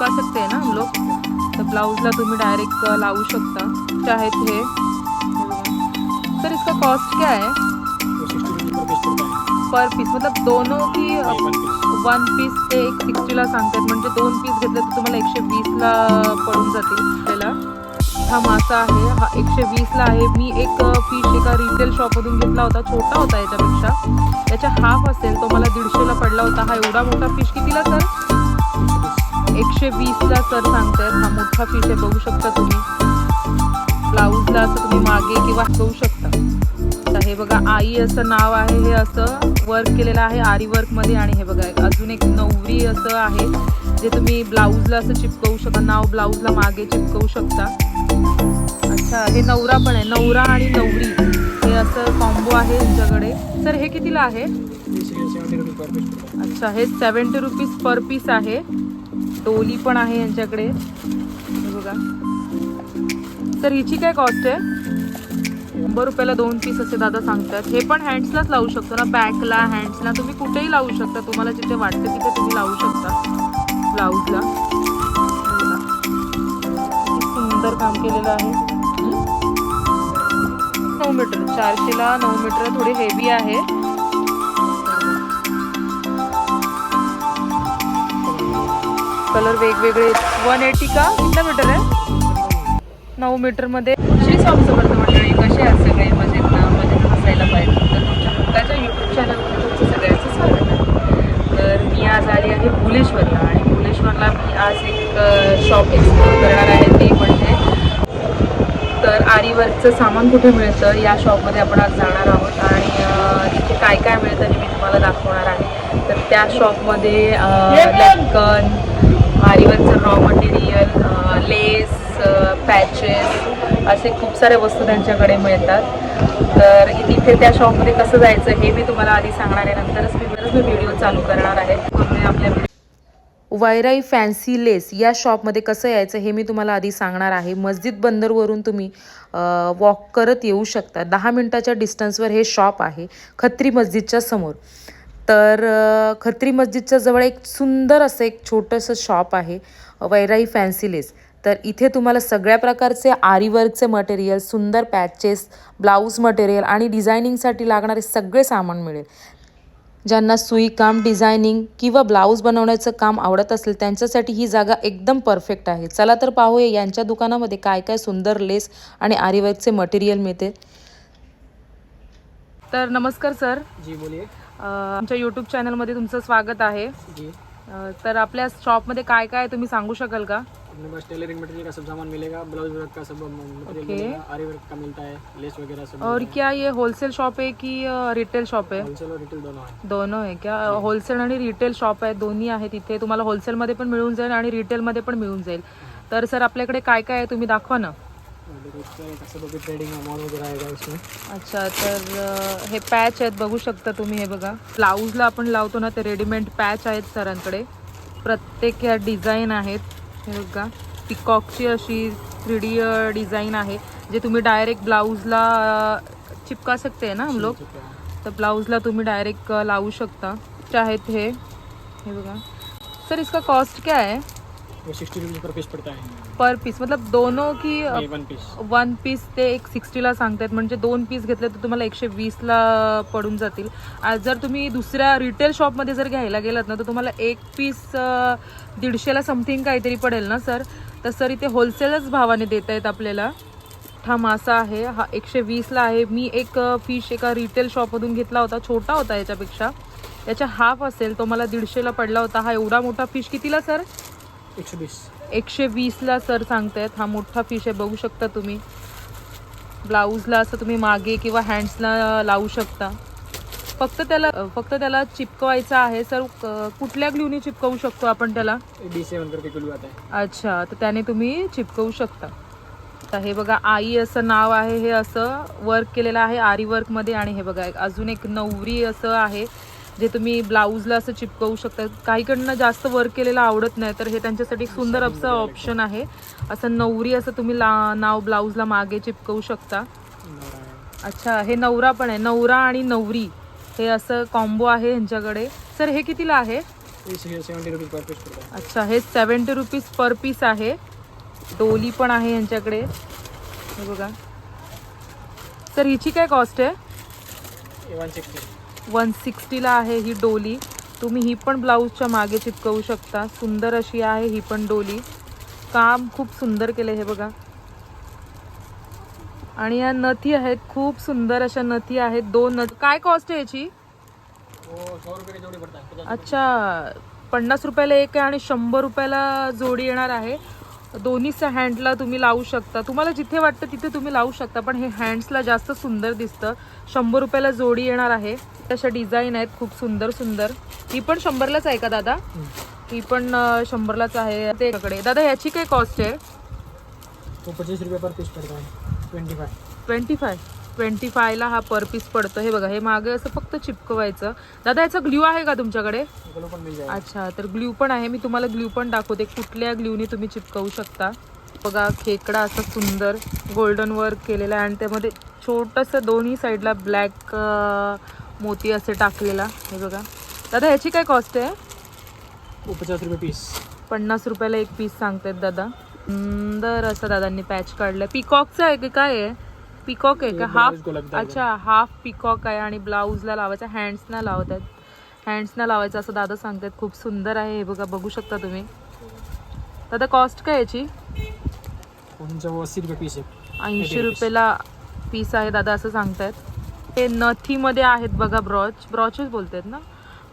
चिपका सकते हैं ना हम लोग तर ब्लाउजला तुम्ही डायरेक्ट लावू शकता. ते आहेत हे? हे बघा. सर इसका कॉस्ट क्या है पर पीस मतलब दोनों की नहीं, वन पीस वन पीस ते एक सिक्स्टीला सांगतात. म्हणजे दोन पीस घेतले तर तुम्हाला एकशे वीसला पडून जातील आपल्याला. हा मासा आहे. हा एकशे वीसला आहे. मी एक फिश एका रिटेल शॉपमधून घेतला होता. छोटा होता याच्यापेक्षा. याच्या हाफ असेल. तो मला दीडशेला पडला होता. हा एवढा मोठा फिश कितीला सर? एकशे वीसला सर सांगतायत हा मोठा फिश आहे बघू शकता तुम्ही. ब्लाऊजला असं तुम्ही मागे किंवा बघू शकता. तर हे बघा आई असं नाव आहे हे असं वर्क केलेलं आहे आरी वर्कमध्ये आणि हे बघा अजून एक नवरी असं आहे जे तुम्ही ब्लाऊजला असं चिपकवू शकता नाव ब्लाऊजला मागे चिपकवू शकता. अच्छा हे नवरा पण आहे नवरा आणि नवरी. हे असं कॉम्बो आहे यांच्याकडे. सर हे कितीला आहे? पीस अच्छा हे सेवन्टी रुपीज पर पीस आहे. डोली पण आहे यांच्याकडे. बघा. सर हिची काय कॉस्ट आहे? शंभर रुपयाला दोन पीस असे दादा सांगतात. हे पण हँड्सलाच लावू शकतो ना? बॅकला हँड्सला तुम्ही कुठेही लावू शकता. तुम्हाला जिथे वाटतं तिथे तुम्ही लावू शकता. ब्लाऊजला सुंदर काम केलेलं आहे. नऊ मीटर चारशेला नऊ मीटर थोडी हेवी आहे. कलर वेगवेगळे वन एटी का? किती मीटर आहे? नऊ मीटरमध्ये श्री स्वामी समर्थ मंडळी कसे आहेत सगळे? मजेत ना? मजेत असायला पाहिजे तर तुमच्या हक्काच्या यूट्यूब चॅनलमध्ये तुमचं सगळ्यांचं स्वागत आहे. तर मी आज आली आहे भुलेश्वरला आणि भुलेश्वरला मी आज एक शॉप एक्सप्लोर करणार आहे ते म्हणजे तर आरी वर्कचं सामान कुठे मिळतं? या शॉपमध्ये आपण आज जाणार आहोत आणि तिथे काय काय मिळतं हे मी तुम्हाला दाखवणार आहे. तर त्या शॉपमध्ये लटकन रॉ मटेरियल लेस पॅचेस असे खूप साऱ्या वस्तू त्यांच्याकडे मिळतात. तर तिथे त्या शॉपमध्ये कसं जायचं हे मी तुम्हाला आधी सांगणार आहे. नंतरच मी बरंच मी व्हिडिओ चालू करणार आहे. पूर्ण आपल्या वायराई फॅन्सी लेस या शॉपमध्ये कसं यायचं हे मी तुम्हाला आधी सांगणार आहे. मस्जिद बंदरवरून तुम्ही वॉक करत येऊ शकता. दहा मिनटाच्या डिस्टन्सवर हे शॉप आहे खत्री मस्जिदच्या समोर. तर खत्री मस्जिदच्या जवळ एक सुंदर असं एक छोटंसं शॉप आहे वैराई फॅन्सी लेस. तर इथे तुम्हाला सगळ्या प्रकारचे आरीवर्कचे मटेरियल सुंदर पॅचेस ब्लाऊज मटेरियल आणि डिझायनिंगसाठी लागणारे सगळे सामान मिळेल. ज्यांना सुईकाम डिझायनिंग किंवा ब्लाऊज बनवण्याचं काम आवडत असेल त्यांच्यासाठी ही जागा एकदम परफेक्ट आहे. चला तर पाहूया यांच्या दुकानामध्ये काय काय सुंदर लेस आणि आरीवर्कचे मटेरियल मिळते. तर नमस्कार सर. जी बोलिए. आमच्या यूट्यूब चॅनलमध्ये तुमचं स्वागत आहे. तर आपल्या शॉपमध्ये काय काय आहे तुम्ही सांगू शकाल का? अपने पास टेलरिंग मटेरियल का सब सामान मिलेगा ब्लाउज वर्क का सब मटेरियल Okay. मिलेगा आरी वर्क का मिलता है लेस वगैरह सब और क्या ये होलसेल शॉप है की रिटेल शॉप आहे होलसेल और रिटेल दोनों है. दोनों आहे क्या? होलसेल आणि रिटेल शॉप आहे दोन्ही आहे तिथे तुम्हाला होलसेलमध्ये पण मिळून जाईल आणि रिटेलमध्ये पण मिळून जाईल. तर सर आपल्याकडे काय काय आहे? तुम्ही दाखवा ना. अच्छा तर हे पॅच आहेत बघू शकता तुम्ही हे बघा. ब्लाऊजला आपण लावतो ना ते रेडीमेड पॅच आहेत सरांकडे. प्रत्येक ह्या डिझाईन आहेत. हे बघा पिकॉकची अशी थ्री डी डिझाईन आहे. जे तुम्ही डायरेक्ट ब्लाऊजला चिपका सकते हैं ना हम लोग तर ब्लाऊजला तुम्ही डायरेक्ट लावू शकता. आहेत हे? हे बघा. सर इसका कॉस्ट क्या है? वो सिक्सटी पर पीस पड़ता है पर पीस मतलब दोनों की अ, वन पीस वन पीस ते एक सिक्स्टीला सांगतायत. म्हणजे दोन पीस घेतले तर तुम्हाला एकशे वीसला पडून जातील. आज जर तुम्ही दुसऱ्या रिटेल शॉपमध्ये जर घ्यायला गेलात ना तर तुम्हाला एक पीस दीडशेला समथिंग काहीतरी पडेल ना सर? तर सर इथे होलसेलच भावाने देत आहेत आपल्याला. हा मासा आहे हा एकशे वीसला आहे. मी एक फिश एका रिटेल शॉपमधून घेतला होता छोटा होता याच्यापेक्षा. याच्या हाफ असेल तो मला दीडशेला पडला होता. हा एवढा मोठा फिश कितीला सर? एकशे वीस. एकशे वीसला सर सांगतायत हा मोठा फिश आहे बघू शकता तुम्ही. ब्लाऊजला असं तुम्ही मागे किंवा हँड्सला लावू शकता. फक्त त्याला फक्त त्याला चिपकवायचं आहे सर कुठल्या ग्लूने चिपकवू शकतो आपण त्याला? डी सेवन आता अच्छा तर त्याने तुम्ही चिपकवू शकता. तर हे बघा आई असं नाव आहे हे असं वर्क केलेलं आहे आरी वर्कमध्ये आणि हे बघा एक- अजून एक नवरी असं आहे. जे तुम्ही ब्लाऊजला असं चिपकवू शकता. काहीकडनं जास्त वर्क केलेलं आवडत नाही तर हे त्यांच्यासाठी एक सुंदर असं ऑप्शन आहे. असं नवरी असं तुम्ही ला नाव ब्लाऊजला मागे चिपकवू शकता. अच्छा हे नवरा पण आहे. नवरा आणि नवरी हे असं कॉम्बो आहे ह्यांच्याकडे. सर हे कितीला आहे? अच्छा हे सेवन्टी रुपीज पर पीस आहे. डोली पण आहे यांच्याकडे हे बघा. सर हिची काय कॉस्ट आहे? वन सिक्सटी वन सिक्स्टीला आहे ही डोली. तुम्ही ही पण ब्लाऊजच्या मागे चिपकवू शकता. सुंदर अशी आहे ही पण डोली. काम खूप सुंदर केलं हे बघा. आणि या नथी आहेत खूप सुंदर अशा नथी आहेत. दोन नथ काय कॉस्ट आहे याची? है अच्छा पन्नास रुपयाला एक आहे आणि शंभर रुपयाला जोडी येणार आहे. दोन्हीच्या हँडला तुम्ही लावू शकता. तुम्हाला जिथे वाटतं तिथे तुम्ही लावू शकता पण हे हँड्सला जास्त सुंदर दिसतं. शंभर रुपयाला जोडी येणार आहे. तशा डिझाईन आहेत खूप सुंदर सुंदर. ही पण शंभरलाच आहे का दादा? ही पण शंभरलाच आहे. ते कडे दादा ह्याची काय कॉस्ट आहे? वो पच्चीस रुपये पर पीस पड़ता. है twenty five twenty five twenty फायला हा पर पीस पडतं. हे बघा हे मागे असं फक्त चिपकवायचं. दादा याचा ग्ल्यू आहे का तुमच्याकडे? अच्छा तर ग्ल्यू पण आहे. मी तुम्हाला ग्ल्यू पण दाखवते. कुठल्या ग्ल्यूने तुम्ही चिपकवू शकता? बघा खेकडा असा सुंदर गोल्डन वर्क केलेला आहे. आणि त्यामध्ये छोटंसं दोन्ही साईडला ब्लॅक मोती असे टाकलेला. हे बघा. दादा ह्याची काय कॉस्ट आहे? पचास रुपये पीस पन्नास रुपयाला एक पीस सांगतायत दादा. सुंदर असं दादांनी पॅच काढलं. पिकॉकचं आहे की काय आहे? पिकॉक आहे का? हाफ लगता है अच्छा हाफ पिकॉक आहे आणि ब्लाऊजला लावायचा हँड्सना लावत आहेत हँड्सना लावायचं असं दादा सांगतात खूप सुंदर आहे हे बघा बघू शकता तुम्ही. दादा कॉस्ट काय याची? है ऐंशी रुपयाला पीस आहे दादा असं सांगतायत हे नथीमध्ये आहेत बघा ब्रॉच ब्रॉचच बोलतात ना?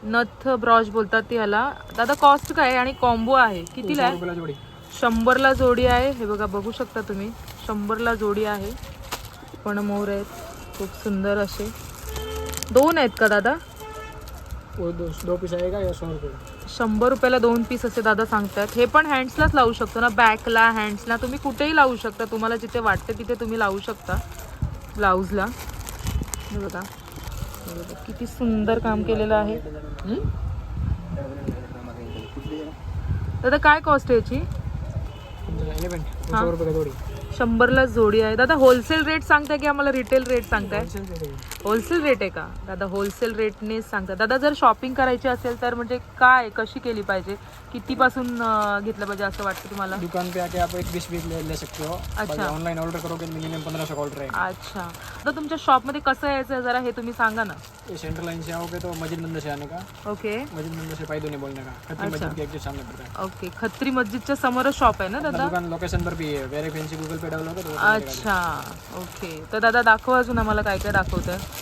नथ ब्रॉच बोलतात ते ह्याला. दादा कॉस्ट काय आहे? आणि कॉम्बो आहे. कितीला आहे? शंभरला जोडी आहे. हे बघा बघू शकता तुम्ही. शंभरला जोडी आहे. पण मोर आहेत. खूप सुंदर असे. दोन आहेत का दादा? वो दो दो पीस आएगा या सौ रुपये. का? शंभर रुपयाला दोन पीस असे दादा सांगतात. हे पण हँड्सलाच लावू शकतो ना? बॅकला हँड्सला तुम्ही कुठेही लावू शकता. तुम्हाला जिथे वाटते तिथे तुम्ही लावू शकता. ब्लाऊजला हे बघा. हे बघा. किती सुंदर काम केलेलं आहे? दादा काय कॉस्ट आहे याची? इलेवन हाँ। सौ रुपये का जोड़ी शंभरला जोडी आहे दादा होलसेल रेट सांगताय की आम्हाला रिटेल रेट सांगताय? होलसेल रेट आहे का? दादा होलसेल रेटनेच सांगतात दादा जर शॉपिंग करायची असेल तर म्हणजे काय कशी केली पाहिजे? कितीपासून घेतलं पाहिजे असं वाटतं तुम्हाला? दुकान पे आके आप एक बीस बीस ले, ले सकते हो. अच्छा। ऑनलाइन ऑर्डर करोगे मिनिमम पंद्रह सौ का ऑर्डर है अच्छा. आता तुमच्या शॉपमध्ये कसं यायचं आहे जरा हे तुम्ही सांगा ना. सेंट्रल लाइन से आओगे तो मस्जिद मंदिर से आने का. ओके मस्जिद मंदिर से पाइदो नहीं बोलने का. अच्छा। मस्जिद के एक सामने पड़ता है. ओके खत्री मस्जिदच्या समोरच शॉप आहे ना दादा? दुकान लोकेशन पर भी है. वेरी फैंसी गूगल पे मिलेगा। अच्छा. ओके तर दादा दाखवा अजून आम्हाला काय काय दाखवत आहे ये बहुत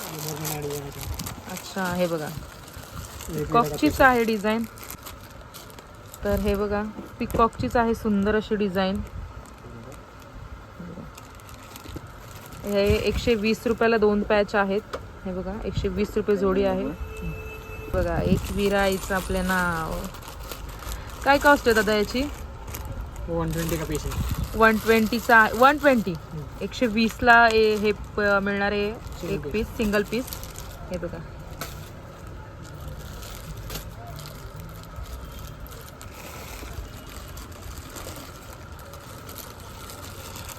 नया डिजाइन है तो। अच्छा हे बघा. पिकॉकचीच आहे डिझाईन तर हे बघा पिकॉकचीच आहे सुंदर अशी डिझाईन हे एकशे वीस रुपयाला दोन पॅच आहेत. हे बघा एकशे वीस रुपये जोडी आहे. बघा एक विराईचं आपलं नाव. काय कॉस्ट आहे दादा याची? वन ट्वेंटी का पीस? वन ट्वेंटीचा वन ट्वेंटी एकशे वीसला ए- हे प- मिळणार आहे एक. पीस सिंगल पीस हे बघा.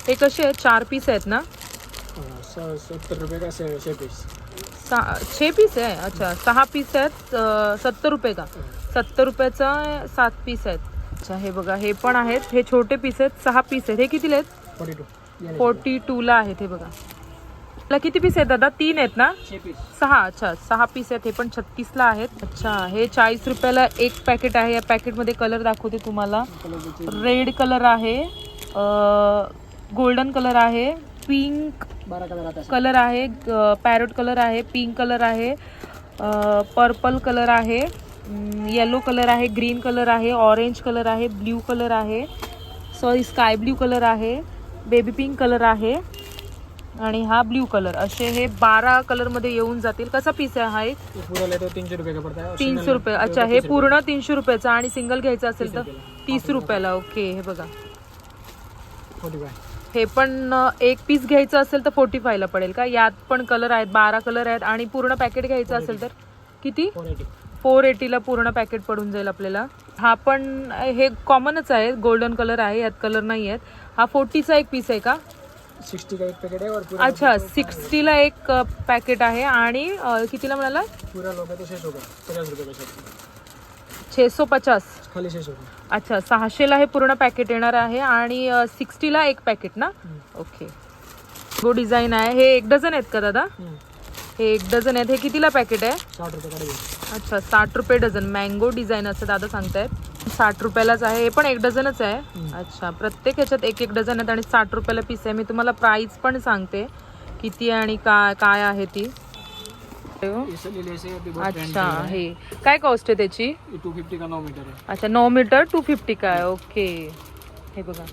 हे कसे आहेत? चार पीस आहेत ना? हाँ, सत्तर रुपये का छः पीस सहा छे पीस आहे? अच्छा सहा पीस आहेत अं, सत्तर रुपये का? सत्तर रुपयाचा सात पीस आहेत. अच्छा हे बघा हे पण आहेत. हे छोटे पीस आहेत सहा पीस आहेत. हे कितीला आहेत? फोर्टी टू फोर्टी टूला आहेत हे बघा. ला किती पीस आहेत दादा? तीन आहेत ना? सहा अच्छा. सहा पीस आहेत हे पण छत्तीसला आहेत. अच्छा हे चाळीस रुपयाला एक पॅकेट आहे. या पॅकेटमध्ये कलर दाखवते तुम्हाला. रेड कलर आहे. गोल्डन कलर आहे. पिंक कलर आहे. पॅरोट कलर आहे. पिंक कलर आहे. पर्पल कलर आहे. येलो कलर आहे ग्रीन कलर आहे ऑरेंज कलर आहे ब्ल्यू कलर आहे. सॉरी स्काय ब्ल्यू कलर आहे बेबी पिंक कलर आहे. आणि हा ब्ल्यू कलर असे हे बारा कलरमध्ये येऊन जातील. कसा पीस आहे हा एक? ये पूरा ले तो तीन सौ रुपये तीनशे रुपये. अच्छा हे 30 पूर्ण तीनशे रुपयाचं आणि सिंगल घ्यायचं असेल तर? 30 रुपयाला. तीस रुपयाला. ओके हे बघा. हे पण एक पीस घ्यायचं असेल तर फोर्टी फायला पडेल का? यात पण कलर आहेत बारा कलर आहेत आणि पूर्ण पॅकेट घ्यायचं असेल तर? किती? फोर एटी फोर एटीला पूर्ण पॅकेट पडून जाईल आपल्याला. हा पण हे कॉमनच आहे गोल्डन कलर आहे यात कलर नाही आहेत. हा फोर्टीचा एक पीस आहे का? सिक्सटी का एक पैकेट है और पूरा अच्छा सिक्स्टीला एक पॅकेट आहे आणि अ, कितीला म्हणाला? पूरा लोगे तो शेष होगा पचास रुपये का खाली शेष होगा अच्छा सहाशेला हे पूर्ण पॅकेट येणार आहे आणि सिक्स्टीला एक पॅकेट ना? ओके. गो डिझाईन आहे. हे एक डझन आहेत का दादा? हम्म. हे एक डझन आहेत. हे कितीला पॅकेट आहे? साठ रुपये का डझन अच्छा साठ रुपये डझन. मँगो डिझाईन असं दादा सांगतायत. साठ रुपयालाच आहे. हे पण एक डझनच आहे. अच्छा प्रत्येक ह्याच्यात एक एक डझन आहेत आणि साठ रुपयाला पीस आहे. मी तुम्हाला प्राइस पण सांगते. किती आहे आणि काय काय आहे ती. अच्छा हे. काय कॉस्ट आहे त्याची? टू फिफ्टी का नौ मीटर अच्छा नऊ मीटर टू फिफ्टी काय ओके हे बघा.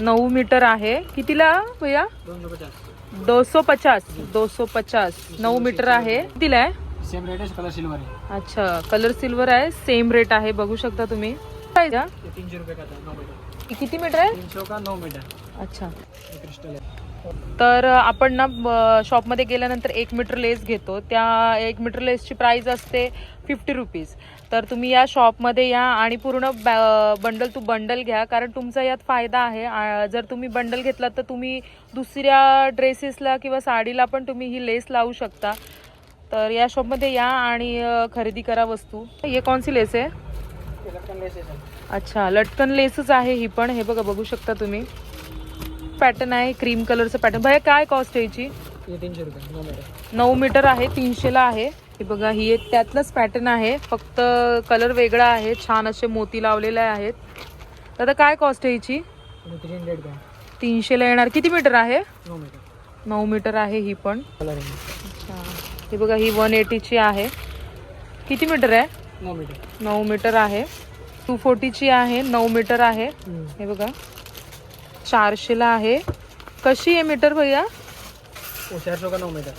नऊ मीटर आहे. कितीला भैया? दोन सौ पचास. दो सौ पचास. दो सौ पचास. नऊ मीटर आहे. कितीला आहे? सेम रेट है कलर सिल्वर है अच्छा कलर सिल्वर आहे सेम रेट आहे बघू शकता तुम्ही. काय द्या? ये तीन सौ रुपये का मीटर किती मीटर आहे? तीन सौ का नौ मीटर अच्छा. क्रिस्टल है तर आपण ना ब- शॉपमध्ये गेल्यानंतर एक मीटर लेस घेतो. त्या एक मीटर लेसची प्राइस असते फिफ्टी रुपीज तर तुम्ही या शॉपमध्ये या आणि पूर्ण बंडल टू बंडल घ्या. कारण तुमचा यात फायदा आहे. आ, जर तुम्ही बंडल घेतलात तर तुम्ही दुसऱ्या ड्रेसेसला किंवा साडीला पण तुम्ही ही लेस लावू शकता. तर या शॉपमध्ये या आणि खरेदी करा वस्तू. हे कोणसी लेस आहे? अच्छा लटकन लेसच आहे ही पण. हे बघा बघू शकता तुम्ही. पॅटर्न आहे क्रीम कलरचं पॅटर्न भैया काय कॉस्ट आहे याची? नऊ मीटर आहे तीनशेला आहे. हे बघा ही एक त्यातलंच पॅटर्न आहे. फक्त कलर वेगळा आहे छान असे मोती लावलेले आहेत. आता काय कॉस्ट आहे हिची है तीनशेला येणार. किती मीटर आहे? नऊ मीटर आहे ही पण. है हे बघा ही वन एटीची आहे. किती मीटर आहे? नौ मीटर. नऊ मीटर आहे. टू फोर्टीची आहे नऊ मीटर आहे. हे बघा चारशेला आहे. कशी आहे मीटर भैया? वो चार सौ का नौ मीटर?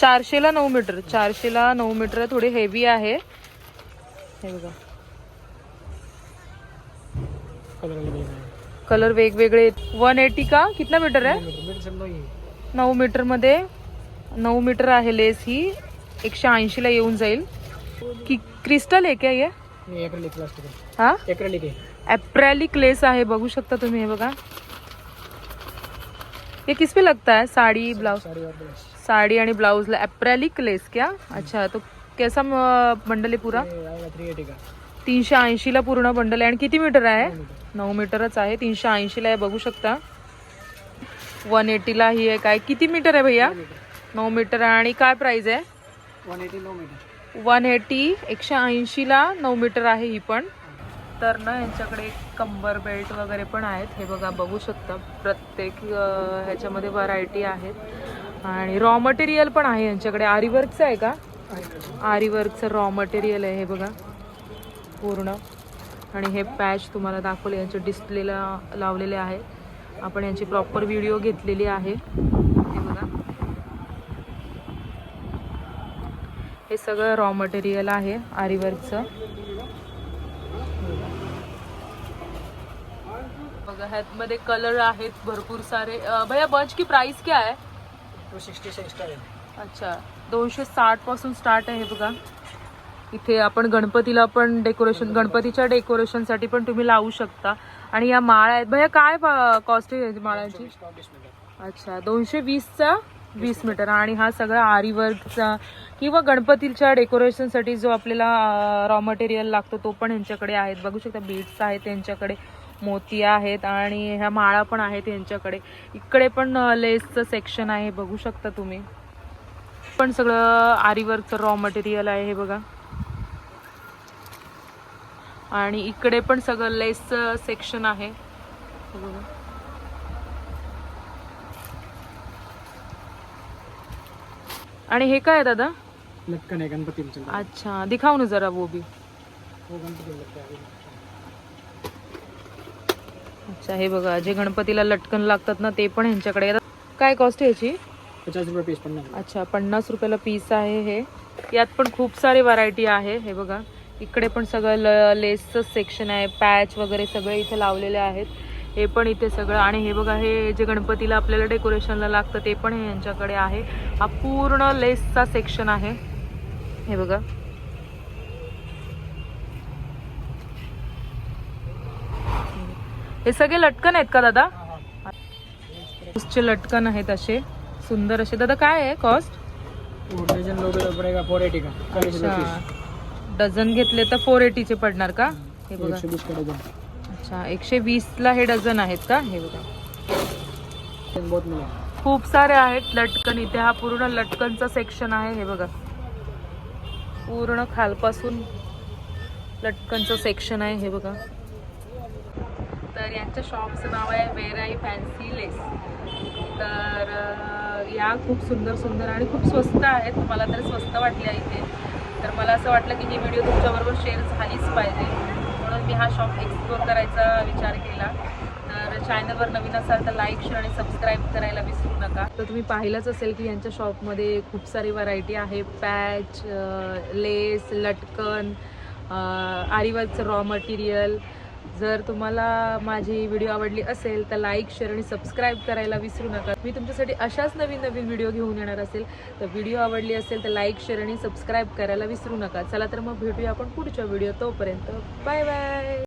चारशेला नऊ मीटर. चारशेला नऊ मीटर थोडी हेवी आहे. हे बघा. कलर है वेगवेगळे. वन एटी का? कितना मीटर आहे? ही है नऊ मीटरमध्ये. नऊ मीटर आहे लेस ही. एकशे ऐंशीला येऊन जाईल. की क्रिस्टल आहे क्या ये? है हा? है एप्रैलिक लेस आहे. बघू शकता तुम्ही हे बघा. ये किस पे लगता है साड़ी ब्लाउज. साड़ी आणि ब्लाउजला एप्रैलिक लेस क्या? अच्छा तो कैसा बंडल आहे पुरा? का? तीनशे ऐंशीला पूर्ण बंडल आहे. आणि किती मीटर आहे? नऊ मीटरच आहे. तीनशे ऐंशीला आहे. बघू शकता. वन एटीला ही आहे. काय किती मीटर आहे भैया? नऊ मीटर आणि काय प्राइस आहे? वन एटी नौ मीटर. वन एटी एकशे ऐंशीला नऊ मीटर आहे ही पण. तर ना यांच्याकडे कंबर बेल्ट वगैरे पण आहेत. हे बघा बघू शकता. प्रत्येक ह्याच्यामध्ये व्हरायटी आहेत. आणि रॉ मटेरियल पण आहे यांच्याकडे. आरीवर्कचं आहे का? आरीवर्कचं रॉ मटेरियल आहे हे बघा. पूर्ण. आणि हे पॅच तुम्हाला दाखवले. यांच्या डिस्प्लेला लावलेले आहे. आपण यांची प्रॉपर व्हिडिओ घेतलेली आहे. सगळं रॉ मटेरियल आहे आरीवर्कचं बघा ह्यामध्ये कलर आहेत भरपूर सारे. भैया बंच की प्राइस क्या है टू से स्टार्ट अच्छा दोनशे साठपासून स्टार्ट आहे बघा. इथे आपण गणपतीला पण डेकोरेशन गणपतीच्या डेकोरेशनसाठी पण तुम्ही लावू शकता. आणि या माळा आहेत. भैया काय कॉस्ट आहे माळांची? अच्छा दोनशे वीसचा? वीस मीटर. आणि हा सगळा आरीवर्कचा किंवा गणपतीच्या डेकोरेशनसाठी जो आपल्याला रॉ मटेरियल लागतो तो पण यांच्याकडे आहेत. बघू शकता बीड्स आहेत त्यांच्याकडे मोती आहेत आणि ह्या माळा पण आहेत यांच्याकडे. इकडे पण लेसचं सेक्शन आहे बघू शकता तुम्ही. पण सगळं आरीवर्कचं रॉ मटेरियल आहे हे बघा. आणि इकडे पण सगळं लेसचं सेक्शन आहे. बघा. आणि हे काय आहे दादा? लटकन है गणपति अच्छा दिखाओ ना जरा वो भी है अच्छा हे बघा जे गणपतीला लटकन लागतात ना ते पण ह्यांच्याकडे येतात काय कॉस्ट आहे याची? पचास रुपये पीस पन्ना अच्छा पन्नास रुपयाला पीस आहे हे. यात पण खूप सारे व्हरायटी आहे हे बघा. इकडे पण सगळं ल लेसचं सेक्शन आहे पॅच वगैरे सगळे इथे लावलेले आहेत. हे पण इथे सगळं. आणि हे बघा हे जे गणपतीला आपल्याला डेकोरेशनला लागतं ते पण हे यांच्याकडे आहे. हा पूर्ण लेसचा सेक्शन आहे. हे बघा. हे सगळे लटकन आहेत का दादा? चे लटकन आहेत असे. सुंदर असे. दादा काय आहे कॉस्ट डझन घेतले तर फोर एटीचे पडणार का? हे बघा. अच्छा एकशे वीसला हे डझन आहेत का? हे बघा. खूप सारे आहेत लटकन इथे हा पूर्ण लटकनचा सेक्शन आहे हे बघा. पूर्ण खालपासून लटकनचं सेक्शन आहे हे बघा. तर यांच्या शॉपचं नाव आहे वेराई फॅन्सी लेस तर या खूप सुंदर सुंदर आणि खूप स्वस्त आहेत. मला तर स्वस्त वाटल्या इथे. तर मला असं वाटलं की ही व्हिडिओ तुमच्याबरोबर शेअर झालीच पाहिजे. मी हा शॉप एक्सप्लोर करायचा विचार केला तर चॅनलवर नवीन असाल तर लाईक शेअर आणि सबस्क्राईब करायला विसरू नका. तर तुम्ही पाहिलंच असेल की यांच्या शॉपमध्ये खूप सारी व्हरायटी आहे. पॅच लेस लटकन आरिवाचं रॉ मटेरियल जर तुम्हाला माझी व्हिडिओ आवडली असेल तर लाईक शेअर आणि सबस्क्राईब करायला विसरू नका. मी तुमच्यासाठी अशाच नवीन नवीन व्हिडिओ घेऊन येणार असेल. तर व्हिडिओ आवडली असेल तर लाईक शेअर आणि सबस्क्राईब करायला विसरू नका. चला तर मग भेटूया आपण पुढच्या व्हिडिओ तोपर्यंत. Bye bye